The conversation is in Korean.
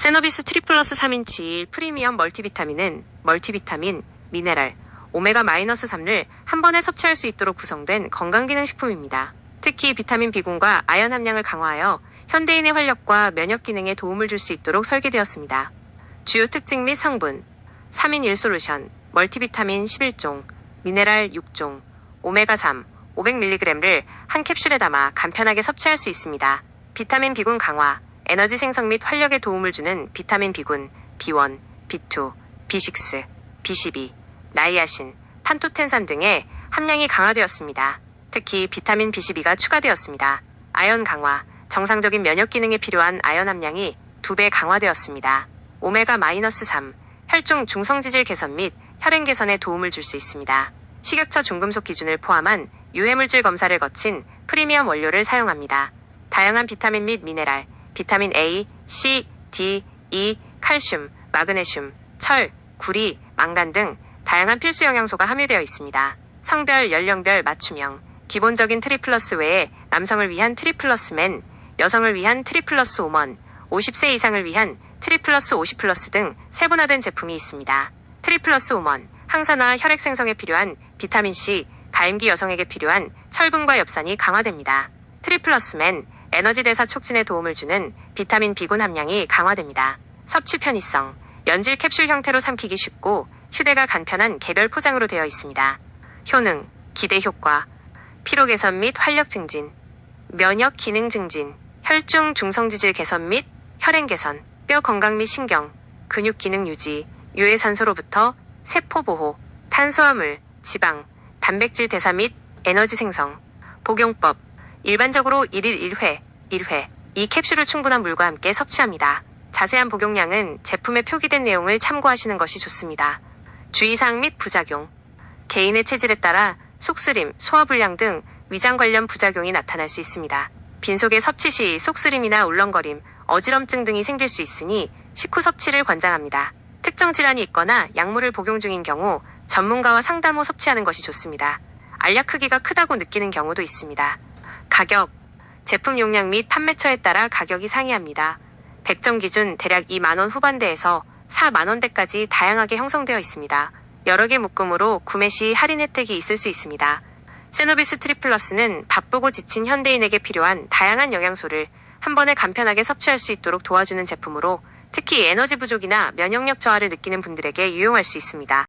세노비스 트리플러스 3인치 프리미엄 멀티비타민은 멀티비타민, 미네랄, 오메가 마이너스 3를 한 번에 섭취할 수 있도록 구성된 건강기능식품입니다. 특히 비타민 B군과 아연 함량을 강화하여 현대인의 활력과 면역 기능에 도움을 줄 수 있도록 설계되었습니다. 주요 특징 및 성분 3인 1솔루션, 멀티비타민 11종, 미네랄 6종, 오메가3, 500mg를 한 캡슐에 담아 간편하게 섭취할 수 있습니다. 비타민 B군 강화, 에너지 생성 및 활력에 도움을 주는 비타민 B군, B1, B2, B6, B12, 나이아신, 판토텐산 등의 함량이 강화되었습니다. 특히 비타민 B12가 추가되었습니다. 아연 강화, 정상적인 면역 기능에 필요한 아연 함량이 2배 강화되었습니다. 오메가-3, 혈중 중성지질 개선 및 혈행 개선에 도움을 줄 수 있습니다. 식약처 중금속 기준을 포함한 유해물질 검사를 거친 프리미엄 원료를 사용합니다. 다양한 비타민 및 미네랄, 비타민 A, C, D, E, 칼슘, 마그네슘, 철, 구리, 망간 등 다양한 필수 영양소가 함유되어 있습니다. 성별, 연령별 맞춤형, 기본적인 트리플러스 외에 남성을 위한 트리플러스맨, 여성을 위한 트리플러스 오먼, 50세 이상을 위한 트리플러스 50플러스 등 세분화된 제품이 있습니다. 트리플러스 오먼, 항산화 혈액 생성에 필요한 비타민C, 가임기 여성에게 필요한 철분과 엽산이 강화됩니다. 트리플러스맨, 에너지 대사 촉진에 도움을 주는 비타민 B군 함량이 강화됩니다. 섭취 편의성, 연질 캡슐 형태로 삼키기 쉽고 휴대가 간편한 개별 포장으로 되어 있습니다. 효능, 기대 효과, 피로 개선 및 활력 증진, 면역 기능 증진, 혈중 중성지질 개선 및 혈행 개선, 뼈 건강 및 신경, 근육 기능 유지, 유해산소로부터 세포 보호, 탄수화물, 지방, 단백질 대사 및 에너지 생성, 복용법, 일반적으로 1일 1회, 1회, 이 캡슐을 충분한 물과 함께 섭취합니다. 자세한 복용량은 제품에 표기된 내용을 참고하시는 것이 좋습니다. 주의사항 및 부작용, 개인의 체질에 따라 속쓰림, 소화불량 등 위장 관련 부작용이 나타날 수 있습니다. 빈속에 섭취 시 속쓰림이나 울렁거림, 어지럼증 등이 생길 수 있으니 식후 섭취를 권장합니다. 특정 질환이 있거나 약물을 복용 중인 경우 전문가와 상담 후 섭취하는 것이 좋습니다. 알약 크기가 크다고 느끼는 경우도 있습니다. 가격, 제품 용량 및 판매처에 따라 가격이 상이합니다. 백점 기준 대략 2만원 후반대에서 4만원대까지 다양하게 형성되어 있습니다. 여러 개 묶음으로 구매 시 할인 혜택이 있을 수 있습니다. 세노비스 트리플러스는 바쁘고 지친 현대인에게 필요한 다양한 영양소를 한 번에 간편하게 섭취할 수 있도록 도와주는 제품으로 특히 에너지 부족이나 면역력 저하를 느끼는 분들에게 유용할 수 있습니다.